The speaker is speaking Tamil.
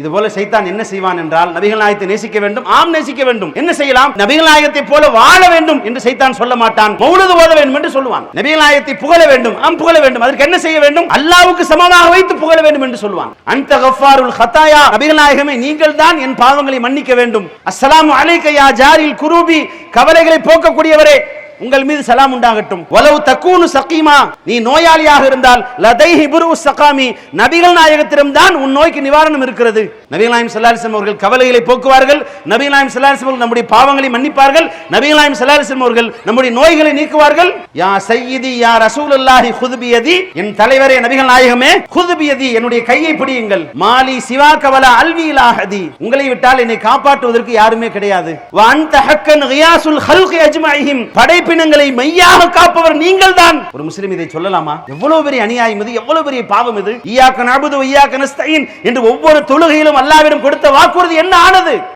இது போல சைத்தான் என்ன செய்வான் என்றால் நபிகள் நாயகத்தை நேசிக்க வேண்டும் ஆம் நேசிக்க வேண்டும். என்ன செய்யலாம்? நபிகள் நாயகத்தை போல வாழ வேண்டும் என்று சைத்தான் சொல்ல மாட்டான். மௌனது ஓத வேண்டும் என்று சொல்லுவான். நபிகள் நாயகத்தை புகழ வேண்டும் ஆம் புகழ வேண்டும். அதற்கு என்ன செய்ய வேண்டும்? அல்லாவுக்கு சமமாக வைத்து புகழ வேண்டும் என்று சொல்லுவான். அந்த கஃபாருல் ஹத்தாயா நபிகள் நாயகமே நீங்கள் தான் என் பாவங்களை மன்னிக்க வேண்டும். அஸ்லாம் அலைக்கையா ஜாரில் குரூபி. கவலைகளை போக்கக்கூடியவரே உங்கள் மீது சலாம் உண்டாகட்டும். வலவு தக்கூனு சக்கீமா நீ நோயாளியாக இருந்தால் லதை ஹிபுரு சகாமி. நபிகள் நாயகத்திடம் தான் உன் நோய்க்கு நிவாரணம் இருக்கிறது. நபிகள் நாயம் சல்லாலிசம் அவர்கள் கவலைகளை போக்குவார்கள். நபிகள் நாயம் சல்லாலிசம் அவர்கள் நம்முடைய பாவங்களை மன்னிப்பார்கள். நபிகள் நாயம் சல்லாலிசம் அவர்கள் நம்முடைய நோய்களை நீக்குவார்கள். யா சையீதி யா ரசூல் அல்லாஹி ஹுதுபியதி என் தலைவரே நபிகள் நாயகமே ஹுதுபியதி என்னுடைய கையை பிடியுங்கள். மாலி சிவா கவலா அல்வியிலாகதி உங்களை விட்டால் என்னை காப்பாற்றுவதற்கு யாருமே கிடையாது. வ அன்த ஹக்கன் கியாசுல் ஹல்கி படை படைப்பினங்களை மெய்யாக காப்பவர் நீங்கள் தான் ஒரு முஸ்லிம் இதை சொல்லலாமா? எவ்வளவு பெரிய அநியாயம் இது? எவ்வளவு பெரிய பாவம் இது? ஈயாக்க நபுது ஈயாக்க நஸ்தீன் என்று ஒவ்வொரு தொழுகையிலும் அல்லாவிடம் கொடுத்த வாக்குறுதி என்ன ஆனது?